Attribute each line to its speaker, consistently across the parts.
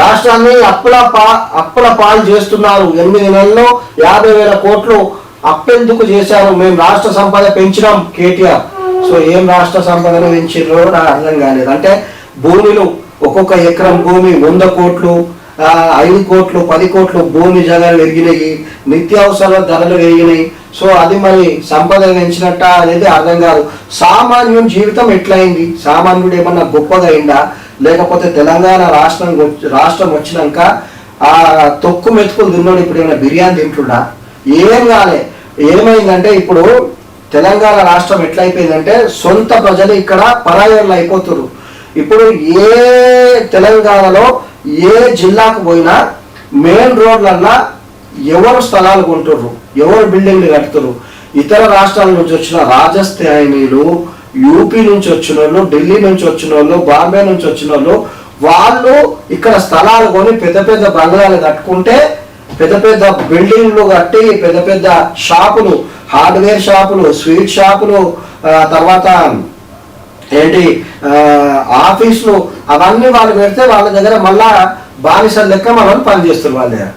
Speaker 1: రాష్ట్రాన్ని అప్పుల పా అప్పుల పాలు చేస్తున్నారు. ఎనిమిది నెలల్లో యాభై వేల కోట్లు అప్పెందుకు చేశారు. మేము రాష్ట్ర సంపద పెంచినాం కేటీఆర్. సో ఏం రాష్ట్ర సంపదను పెంచిర్రో నాకు అర్థం కాలేదు. అంటే భూమిలు ఒక్కొక్క ఎకరం భూమి వంద కోట్లు ఐదు కోట్లు పది కోట్లు భూమి జగలు పెరిగినాయి నిత్యావసర ధరలు పెరిగినాయి. సో అది మరి సంపద పెంచినట్ట అనేది అర్థం కాదు. సామాన్యం జీవితం ఎట్లయింది? సామాన్యుడు ఏమన్నా గొప్పగా అయిందా? లేకపోతే తెలంగాణ రాష్ట్రం రాష్ట్రం వచ్చినాక ఆ తొక్కు మెతుకులు తిన్నాడు ఇప్పుడు ఏమైనా బిర్యానీ తింటుడా? ఏం కాలే. ఏమైందంటే ఇప్పుడు తెలంగాణ రాష్ట్రం ఎట్లయిపోయిందంటే సొంత ప్రజలు ఇక్కడ పరాయణలు అయిపోతున్నారు ఇప్పుడు ఏ తెలంగాణలో ఏ జిల్లాకు పోయినా మెయిన్ రోడ్లన్నా ఎవరు స్థలాలు కొంటుర్రు? ఎవరు బిల్డింగ్లు కడుతుర్రు ఇతర రాష్ట్రాల నుంచి వచ్చిన రాజస్థానీలు యూపీ నుంచి వచ్చిన వాళ్ళు ఢిల్లీ నుంచి వచ్చిన వాళ్ళు బాంబే నుంచి వచ్చిన వాళ్ళు వాళ్ళు ఇక్కడ స్థలాలు కొని పెద్ద పెద్ద బంగ్లాలు కట్టుకుంటే పెద్ద పెద్ద బిల్డింగ్లు కట్టి పెద్ద పెద్ద షాపులు హార్డ్వేర్ షాపులు స్వీట్ షాపులు తర్వాత ఏంటి? ఆఫీసులు అవన్నీ వాళ్ళు పెడితే వాళ్ళ దగ్గర మళ్ళా బానిస లెక్క మనం పనిచేస్తారు వాళ్ళ. దగ్గర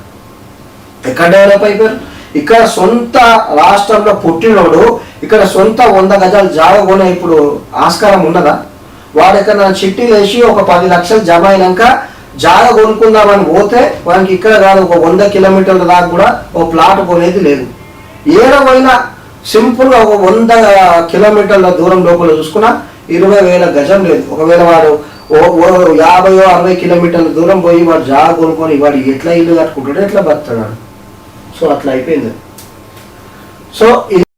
Speaker 1: ఎక్కడ డెవలప్ అయిపోయారు? ఇక్కడ సొంత రాష్ట్రంలో పుట్టినోడు ఇక్కడ సొంత వంద గజాలు జాగ కొనే ఇప్పుడు ఆస్కారం ఉన్నదా? వాడు ఎక్కడ చిట్టీలు వేసి ఒక పది లక్షలు జమ అయినాక జాగ కొనుక్కుందామని పోతే వానికి ఇక్కడ కాదు ఒక వంద కిలోమీటర్ల దాకా కూడా ఒక ప్లాట్ కొనేది లేదు. ఏడవైనా సింపుల్గా ఒక వంద కిలోమీటర్ల దూరం లోపల చూసుకున్నా ఇరవై వేల గజం లేదు. ఒకవేళ వాడు ఓ ఓ యాభై అరవై కిలోమీటర్ల దూరం పోయి వాడు జాగ కొనుక్కొని వాడు ఎట్లా ఇల్లు కట్టుకుంటాడు ఎట్లా బతున్నాడు సో అట్లా అయిపోయింది. సో